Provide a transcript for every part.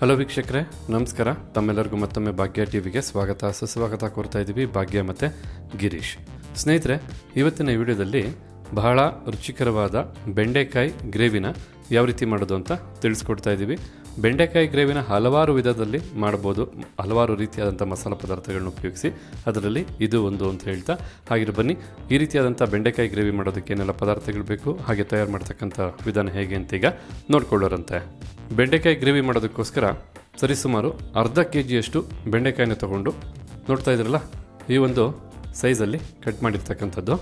Hello ವೀಕ್ಷಕರೇ. ನಮಸ್ಕಾರ. ತಮ್ಮೆಲ್ಲರಿಗೂ ಮತ್ತೊಮ್ಮೆ ಭಾಗ್ಯ ಟಿವಿಗೆ ಸ್ವಾಗತ. ಸುಸ್ವಾಗತ ಕೋರ್ತಾ ಇದ್ದೀವಿ ಭಾಗ್ಯ ಮತ್ತು ಗಿರೀಶ್. ಸ್ನೇಹಿತರೆ, ಇವತ್ತಿನ ವಿಡಿಯೋದಲ್ಲಿ ಬಹಳ ರುಚಿಕರವಾದ ಬೆಂಡೆಕಾಯಿ ಗ್ರೇವಿನ ಯಾವ ರೀತಿ ಮಾಡೋದು ಅಂತ ತಿಳಿಸ್ಕೊಡ್ತಾ ಇದ್ದೀವಿ. ಬೆಂಡೆಕಾಯಿ ಗ್ರೇವಿನ ಹಲವಾರು ವಿಧದಲ್ಲಿ ಮಾಡ್ಬೋದು ಹಲವಾರು ರೀತಿಯಾದಂಥ ಮಸಾಲೆ ಪದಾರ್ಥಗಳನ್ನು ಉಪಯೋಗಿಸಿ ಅದರಲ್ಲಿ ಇದು ಒಂದು ಅಂತ ಹೇಳ್ತಾ ಹಾಗೆ ಬನ್ನಿ, ಈ ರೀತಿಯಾದಂಥ ಬೆಂಡೆಕಾಯಿ ಗ್ರೇವಿ ಮಾಡೋದಕ್ಕೆ ಏನೆಲ್ಲ ಪದಾರ್ಥಗಳು ಬೇಕು, ಹಾಗೆ ತಯಾರು ಮಾಡ್ತಕ್ಕಂಥ ವಿಧಾನ ಹೇಗೆ ಅಂತ ಈಗ ನೋಡ್ಕೊಳ್ಳೋರಂತೆ. ಬೆಂಡೆಕಾಯಿ ಗ್ರೇವಿ ಮಾಡೋದಕ್ಕೋಸ್ಕರ ಸರಿಸುಮಾರು ಅರ್ಧ ಕೆ ಜಿಯಷ್ಟು ಬೆಂಡೆಕಾಯಿನ ತಗೊಂಡು ನೋಡ್ತಾ ಇದ್ರಲ್ಲ, ಈ ಒಂದು ಸೈಜಲ್ಲಿ ಕಟ್ ಮಾಡಿರ್ತಕ್ಕಂಥದ್ದು.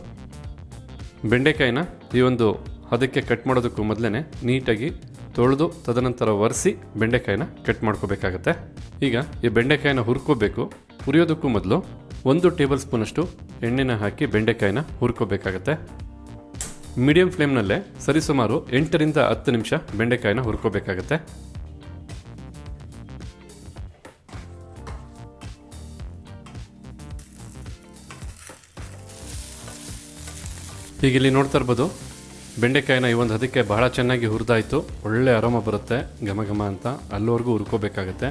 ಬೆಂಡೆಕಾಯಿನ ಈ ಒಂದು ಅದಕ್ಕೆ ಕಟ್ ಮಾಡೋದಕ್ಕೂ ಮೊದಲೇ ನೀಟಾಗಿ ತೊಳೆದು ತದನಂತರ ಒರೆಸಿ ಬೆಂಡೆಕಾಯಿನ ಕಟ್ ಮಾಡ್ಕೋಬೇಕಾಗತ್ತೆ. ಈಗ ಈ ಬೆಂಡೆಕಾಯಿನ ಹುರ್ಕೋಬೇಕು. ಹುರಿಯೋದಕ್ಕೂ ಮೊದಲು ಒಂದು ಟೇಬಲ್ ಸ್ಪೂನಷ್ಟು ಎಣ್ಣೆನ ಹಾಕಿ ಬೆಂಡೆಕಾಯಿನ ಹುರ್ಕೋಬೇಕಾಗತ್ತೆ. ಮೀಡಿಯಂ ಫ್ಲೇಮ್ನಲ್ಲೇ ಸರಿಸುಮಾರು ಎಂಟರಿಂದ ಹತ್ತು ನಿಮಿಷ ಬೆಂಡೆಕಾಯಿನ ಹುರ್ಕೋಬೇಕಾಗತ್ತೆ. ಈಗ ಇಲ್ಲಿ ನೋಡ್ತಾ ಇರ್ಬೋದು ಬೆಂಡೆಕಾಯಿನ ಈ ಒಂದು ಹದಕ್ಕೆ ಬಹಳ ಚೆನ್ನಾಗಿ ಹುರಿದಾಯಿತು. ಒಳ್ಳೆ ಅರೋಮ ಬರುತ್ತೆ. ಘಮ ಘಮ ಅಂತ ಅಲ್ಲಿವರೆಗೂ ಹುರ್ಕೋಬೇಕಾಗತ್ತೆ.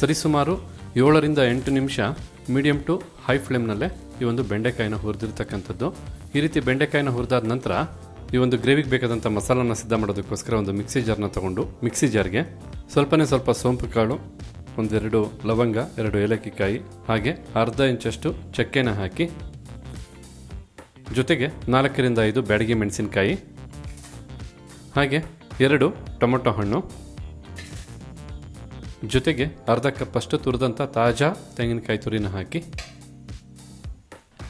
ಸರಿಸುಮಾರು ಏಳರಿಂದ ಎಂಟು ನಿಮಿಷ ಮೀಡಿಯಮ್ ಟು ಹೈ ಫ್ಲೇಮ್ನಲ್ಲೇ ಈ ಒಂದು ಬೆಂಡೆಕಾಯಿನ ಹುರಿದಿರ್ತಕ್ಕಂಥದ್ದು. ಈ ರೀತಿ ಬೆಂಡೆಕಾಯಿನ ಹುರಿದಾದ ನಂತರ ಈ ಒಂದು ಗ್ರೇವಿಗೆ ಬೇಕಾದಂಥ ಮಸಾಲನ ಸಿದ್ಧ ಮಾಡೋದಕ್ಕೋಸ್ಕರ ಒಂದು ಮಿಕ್ಸಿ ಜಾರ್ನ ತಗೊಂಡು, ಮಿಕ್ಸಿ ಜಾರ್ಗೆ ಸ್ವಲ್ಪನೇ ಸ್ವಲ್ಪ ಸೋಂಪು ಕಾಳು, ಒಂದೆರಡು ಲವಂಗ, ಎರಡು ಏಲಕ್ಕಿಕಾಯಿ, ಹಾಗೆ ಅರ್ಧ ಇಂಚಷ್ಟು ಚಕ್ಕೆನ ಹಾಕಿ ಜೊತೆಗೆ ನಾಲ್ಕರಿಂದ ಐದು ಬ್ಯಾಡಗಿ ಮೆಣಸಿನಕಾಯಿ ಹಾಗೆ ಎರಡು ಟೊಮೊಟೊ ಹಣ್ಣು. ಜೊತೆಗೆ ಅರ್ಧ ಕಪ್ಪಷ್ಟು ತುರಿದಂಥ ತಾಜಾ ತೆಂಗಿನಕಾಯಿ ತುರಿನ ಹಾಕಿ.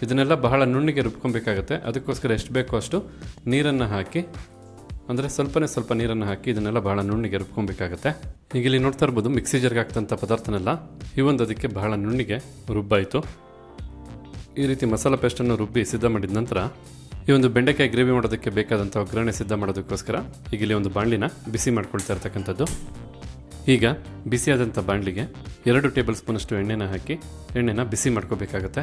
ಇದನ್ನೆಲ್ಲ ಬಹಳ ನುಣ್ಣಿಗೆ ರುಬ್ಕೊಬೇಕಾಗತ್ತೆ. ಅದಕ್ಕೋಸ್ಕರ ಎಷ್ಟು ಬೇಕೋ ಅಷ್ಟು ನೀರನ್ನು ಹಾಕಿ, ಅಂದರೆ ಸ್ವಲ್ಪನೇ ಸ್ವಲ್ಪ ನೀರನ್ನು ಹಾಕಿ ಇದನ್ನೆಲ್ಲ ಬಹಳ ನುಣ್ಣಿಗೆ ರುಬ್ಕೊಬೇಕಾಗತ್ತೆ. ಈಗ ಇಲ್ಲಿ ನೋಡ್ತಾ ಇರ್ಬೋದು, ಮಿಕ್ಸಿ ಜರ್ಗೆ ಹಾಕ್ತಂಥ ಪದಾರ್ಥನೆಲ್ಲ. ಈ ಅದಕ್ಕೆ ಬಹಳ ನುಣ್ಣಿಗೆ ರುಬ್ಬಾಯಿತು. ಈ ರೀತಿ ಮಸಾಲ ಪೇಸ್ಟನ್ನು ರುಬ್ಬಿ ಸಿದ್ಧ ಮಾಡಿದ ನಂತರ ಈ ಒಂದು ಬೆಂಡೆಕಾಯಿ ಗ್ರೇವಿ ಮಾಡೋದಕ್ಕೆ ಬೇಕಾದಂಥ ಒಗ್ಗರಣೆ ಸಿದ್ಧ ಮಾಡೋದಕ್ಕೋಸ್ಕರ ಈಗ ಇಲ್ಲಿ ಒಂದು ಬಾಣಲಿನ ಬಿಸಿ ಮಾಡ್ಕೊಳ್ತಾ ಇರ್ತಕ್ಕಂಥದ್ದು. ಈಗ ಬಿಸಿಯಾದಂಥ ಬಾಣಲಿಗೆ ಎರಡು ಟೇಬಲ್ ಸ್ಪೂನಷ್ಟು ಎಣ್ಣೆನ ಹಾಕಿ ಎಣ್ಣೆನ ಬಿಸಿ ಮಾಡ್ಕೋಬೇಕಾಗತ್ತೆ.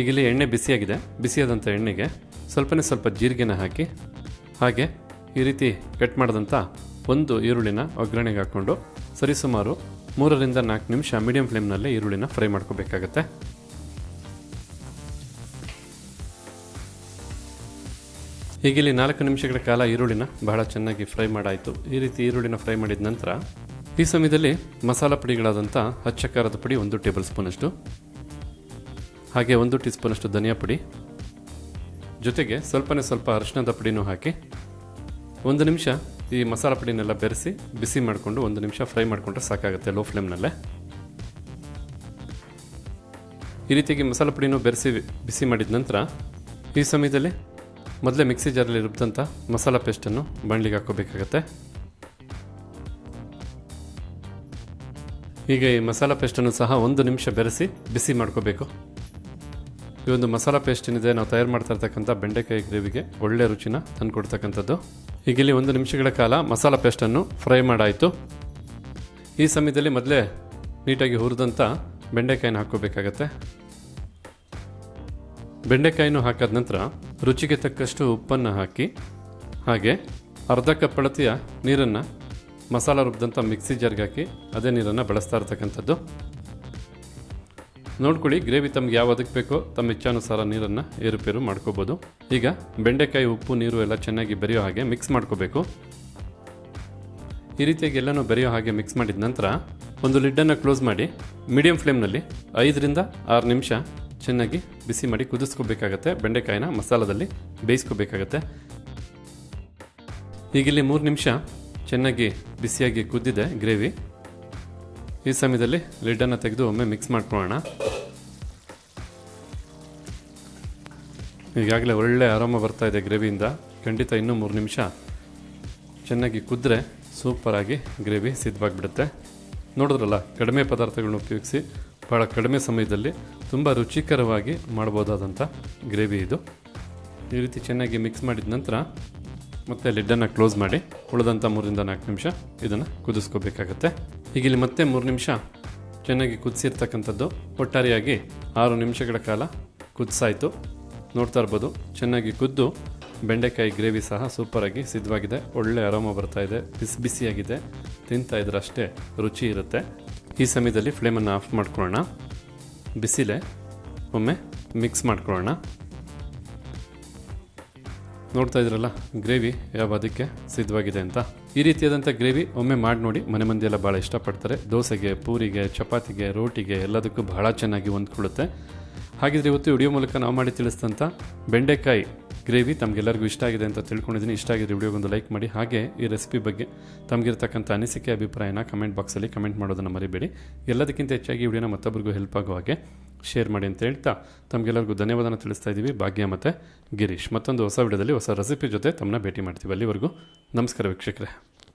ಈಗ ಇಲ್ಲಿ ಎಣ್ಣೆ ಬಿಸಿಯಾಗಿದೆ. ಬಿಸಿಯಾದಂಥ ಎಣ್ಣೆಗೆ ಸ್ವಲ್ಪನೇ ಸ್ವಲ್ಪ ಜೀರಿಗೆನ ಹಾಕಿ, ಹಾಗೆ ಈ ರೀತಿ ಕಟ್ ಮಾಡಿದಂಥ ಒಂದು ಈರುಳ್ಳಿನ ಒಗ್ಗರಣೆಗೆ ಹಾಕ್ಕೊಂಡು ಸರಿಸುಮಾರು ಮೂರರಿಂದ ನಾಲ್ಕು ನಿಮಿಷ ಮೀಡಿಯಂ ಫ್ಲೇಮ್ನಲ್ಲಿ ಈರುಳ್ಳಿನ ಫ್ರೈ ಮಾಡ್ಕೋಬೇಕಾಗತ್ತೆ. ಇಲ್ಲಿ ನಾಲ್ಕು ನಿಮಿಷಗಳ ಕಾಲ ಈರುಳ್ಳಿನ ಬಹಳ ಚೆನ್ನಾಗಿ ಫ್ರೈ ಮಾಡಾಯಿತು. ಈ ರೀತಿ ಈರುಳ್ಳಿನ ಫ್ರೈ ಮಾಡಿದ ನಂತರ ಈ ಸಮಯದಲ್ಲಿ ಮಸಾಲ ಪುಡಿಗಳಾದಂಥ ಹಚ್ಚ ಖಾರದ ಪುಡಿ ಒಂದು ಟೇಬಲ್ ಸ್ಪೂನಷ್ಟು ಹಾಗೆ ಒಂದು ಟೀ ಸ್ಪೂನಷ್ಟು ಧನಿಯಾ ಪುಡಿ. ಜೊತೆಗೆ ಸ್ವಲ್ಪನೇ ಸ್ವಲ್ಪ ಅರಿಶಿಣದ ಪುಡಿನೂ ಹಾಕಿ ಒಂದು ನಿಮಿಷ ಈ ಮಸಾಲ ಪುಡಿನೆಲ್ಲ ಬೆರೆಸಿ ಬಿಸಿ ಮಾಡಿಕೊಂಡು ಒಂದು ನಿಮಿಷ ಫ್ರೈ ಮಾಡಿಕೊಂಡ್ರೆ ಸಾಕಾಗುತ್ತೆ ಲೋ ಫ್ಲೇಮ್ನಲ್ಲೇ ಈ ರೀತಿಯಾಗಿ ಮಸಾಲ ಪುಡಿನೂ ಬೆರೆಸಿ ಬಿಸಿ ಮಾಡಿದ ನಂತರ ಈ ಸಮಯದಲ್ಲಿ ಮೊದಲೇ ಮಿಕ್ಸಿ ಜಾರಲ್ಲಿ ರುಬ್ಬಿದಂಥ ಮಸಾಲ ಪೇಸ್ಟನ್ನು ಬಾಣಲಿಗೆ ಹಾಕೋಬೇಕಾಗತ್ತೆ ಈಗ ಈ ಮಸಾಲ ಪೇಸ್ಟನ್ನು ಸಹ ಒಂದು ನಿಮಿಷ ಬೆರೆಸಿ ಬಿಸಿ ಮಾಡ್ಕೋಬೇಕು. ಈ ಒಂದು ಮಸಾಲ ಪೇಸ್ಟ್ ಏನಿದೆ ನಾವು ತಯಾರು ಮಾಡ್ತಾ ಇರ್ತಕ್ಕಂಥ ಬೆಂಡೆಕಾಯಿ ಗ್ರೇವಿಗೆ ಒಳ್ಳೆ ರುಚಿನ ತಂದುಕೊಡ್ತಕ್ಕಂಥದ್ದು ಈಗ ಇಲ್ಲಿ ಒಂದು ನಿಮಿಷಗಳ ಕಾಲ ಮಸಾಲ ಪೇಸ್ಟನ್ನು ಫ್ರೈ ಮಾಡಾಯಿತು. ಈ ಸಮಯದಲ್ಲಿ ಮೊದಲೇ ನೀಟಾಗಿ ಹುರಿದಂಥ ಬೆಂಡೆಕಾಯಿನ ಹಾಕ್ಕೋಬೇಕಾಗತ್ತೆ. ಬೆಂಡೆಕಾಯಿನೂ ಹಾಕಾದ ನಂತರ ರುಚಿಗೆ ತಕ್ಕಷ್ಟು ಉಪ್ಪನ್ನು ಹಾಕಿ, ಹಾಗೆ ಅರ್ಧ ಕಪ್ ಅಳತೆಯ ನೀರನ್ನು ಮಸಾಲ ರುಬ್ಬಿದಂಥ ಮಿಕ್ಸಿ ಜಾರ್ಗೆ ಹಾಕಿ ಅದೇ ನೀರನ್ನು ಬಳಸ್ತಾ ಇರ್ತಕ್ಕಂಥದ್ದು. ನೋಡ್ಕೊಳ್ಳಿ, ಗ್ರೇವಿ ತಮ್ಗೆ ಯಾವ ಅದಕ್ಕೆ ಬೇಕೋ, ತಮ್ಮ ಇಚ್ಛಾನುಸಾರ ನೀರನ್ನು ಏರುಪೇರು ಮಾಡ್ಕೋಬೋದು. ಈಗ ಬೆಂಡೆಕಾಯಿ, ಉಪ್ಪು, ನೀರು ಎಲ್ಲ ಚೆನ್ನಾಗಿ ಬೆರೆಯೋ ಹಾಗೆ ಮಿಕ್ಸ್ ಮಾಡ್ಕೋಬೇಕು. ಈ ರೀತಿಯಾಗಿ ಎಲ್ಲನೂ ಬೆರೆಯೋ ಹಾಗೆ ಮಿಕ್ಸ್ ಮಾಡಿದ ನಂತರ ಒಂದು ಲಿಡ್ಡನ್ನು ಕ್ಲೋಸ್ ಮಾಡಿ ಮೀಡಿಯಂ ಫ್ಲೇಮ್ನಲ್ಲಿ ಐದರಿಂದ ಆರು ನಿಮಿಷ ಚೆನ್ನಾಗಿ ಬಿಸಿ ಮಾಡಿ ಕುದಿಸ್ಕೋಬೇಕಾಗತ್ತೆ. ಬೆಂಡೆಕಾಯಿನ ಮಸಾಲದಲ್ಲಿ ಬೇಯಿಸ್ಕೋಬೇಕಾಗತ್ತೆ. ಈಗಿಲ್ಲಿ ಮೂರು ನಿಮಿಷ ಚೆನ್ನಾಗಿ ಬಿಸಿಯಾಗಿ ಕುದ್ದಿದೆ ಗ್ರೇವಿ. ಈ ಸಮಯದಲ್ಲಿ ಲಿಡ್ಡನ್ನು ತೆಗೆದು ಒಮ್ಮೆ ಮಿಕ್ಸ್ ಮಾಡ್ಕೊಳ್ಳೋಣ. ಈಗಾಗಲೇ ಒಳ್ಳೆ ಆರಾಮ ಬರ್ತಾ ಇದೆ ಗ್ರೇವಿಯಿಂದ. ಖಂಡಿತ ಇನ್ನೂ ಮೂರು ನಿಮಿಷ. ಚೆನ್ನಾಗಿ ಕುದ್ರೆ ಸೂಪರಾಗಿ ಗ್ರೇವಿ ಸಿದ್ಧವಾಗಿಬಿಡುತ್ತೆ. ನೋಡಿದ್ರಲ್ಲ, ಕಡಿಮೆ ಪದಾರ್ಥಗಳನ್ನ ಉಪಯೋಗಿಸಿ ಭಾಳ ಕಡಿಮೆ ಸಮಯದಲ್ಲಿ ತುಂಬ ರುಚಿಕರವಾಗಿ ಮಾಡ್ಬೋದಾದಂಥ ಗ್ರೇವಿ ಇದು. ಈ ರೀತಿ ಚೆನ್ನಾಗಿ ಮಿಕ್ಸ್ ಮಾಡಿದ ನಂತರ ಮತ್ತೆ ಲಿಡ್ಡನ್ನು ಕ್ಲೋಸ್ ಮಾಡಿ ಉಳಿದಂಥ ಮೂರಿಂದ ನಾಲ್ಕು ನಿಮಿಷ ಇದನ್ನು ಕುದಿಸ್ಕೋಬೇಕಾಗತ್ತೆ. ಈಗ ಇಲ್ಲಿ ಮತ್ತೆ ಮೂರು ನಿಮಿಷ ಚೆನ್ನಾಗಿ ಕುದಿಸಿರ್ತಕ್ಕಂಥದ್ದು. ಒಟ್ಟಾರೆಯಾಗಿ ಆರು ನಿಮಿಷಗಳ ಕಾಲ ಕುದಿಸಾಯಿತು. ನೋಡ್ತಾ ಇರ್ಬೋದು, ಚೆನ್ನಾಗಿ ಕುದ್ದು ಬೆಂಡೆಕಾಯಿ ಗ್ರೇವಿ ಸಹ ಸೂಪರಾಗಿ ಸಿದ್ಧವಾಗಿದೆ. ಒಳ್ಳೆ ಆರಾಮ ಬರ್ತಾ ಇದೆ, ಬಿಸಿ ಬಿಸಿಯಾಗಿದೆ. ತಿಂತಾ ಇದ್ರೆ ಅಷ್ಟೇ ರುಚಿ ಇರುತ್ತೆ. ಈ ಸಮಯದಲ್ಲಿ ಫ್ಲೇಮನ್ನು ಆಫ್ ಮಾಡ್ಕೊಳ್ಳೋಣ. ಬಿಸಿಲೇ ಒಮ್ಮೆ ಮಿಕ್ಸ್ ಮಾಡ್ಕೊಳ್ಳೋಣ. ನೋಡ್ತಾ ಇದ್ರಲ್ಲ, ಗ್ರೇವಿ ಯಾವ ಅದಕ್ಕೆ ಸಿದ್ಧವಾಗಿದೆ ಅಂತ. ಈ ರೀತಿಯಾದಂಥ ಗ್ರೇವಿ ಒಮ್ಮೆ ಮಾಡಿ ನೋಡಿ. ಮನೆ ಮಂದಿ ಎಲ್ಲ ಭಾಳ ಇಷ್ಟಪಡ್ತಾರೆ. ದೋಸೆಗೆ, ಪೂರಿಗೆ, ಚಪಾತಿಗೆ, ರೋಟಿಗೆ ಎಲ್ಲದಕ್ಕೂ ಬಹಳ ಚೆನ್ನಾಗಿ ಹೊಂದ್ಕೊಳ್ಳುತ್ತೆ. ಹಾಗಿದ್ರೆ ಇವತ್ತು ವಿಡಿಯೋ ಮೂಲಕ ನಾವು ಮಾಡಿ ತಿಳಿಸಿದಂಥ ಬೆಂಡೆಕಾಯಿ ಗ್ರೇವಿ ತಮಗೆಲ್ಲರಿಗೂ ಇಷ್ಟ ಆಗಿದೆ ಅಂತ ತಿಳ್ಕೊಂಡಿದ್ದೀನಿ. ಇಷ್ಟ ಆಗಿದ್ರೆ ವಿಡಿಯೋಗೊಂದು ಲೈಕ್ ಮಾಡಿ. ಹಾಗೆ ಈ ರೆಸಿಪಿ ಬಗ್ಗೆ ತಮಗಿರ್ತಕ್ಕಂಥ ಅನಿಸಿಕೆ, ಅಭಿಪ್ರಾಯನ ಕಮೆಂಟ್ ಬಾಕ್ಸಲ್ಲಿ ಕಮೆಂಟ್ ಮಾಡೋದನ್ನು ಮರಿಬೇಡಿ. ಎಲ್ಲದಕ್ಕಿಂತ ಹೆಚ್ಚಾಗಿ ವಿಡಿಯೋನ ಮತ್ತೊಬ್ಬರಿಗೂ ಹೆಲ್ಪ್ ಆಗೋ ಹಾಗೆ ಶೇರ್ ಮಾಡಿ ಅಂತ ಹೇಳ್ತಾ ತಮಗೆಲ್ಲರಿಗೂ ಧನ್ಯವಾದನ ತಿಳಿಸ್ತಾ ಇದ್ದೀವಿ. ಭಾಗ್ಯ ಮತ್ತು ಗಿರೀಶ್. ಮತ್ತೊಂದು ಹೊಸ ವಿಡಿಯೋದಲ್ಲಿ ಹೊಸ ರೆಸಿಪಿ ಜೊತೆ ತಮ್ಮನ್ನ ಭೇಟಿ ಮಾಡ್ತೀವಿ. ಅಲ್ಲಿವರೆಗೂ ನಮಸ್ಕಾರ ವೀಕ್ಷಕರೇ.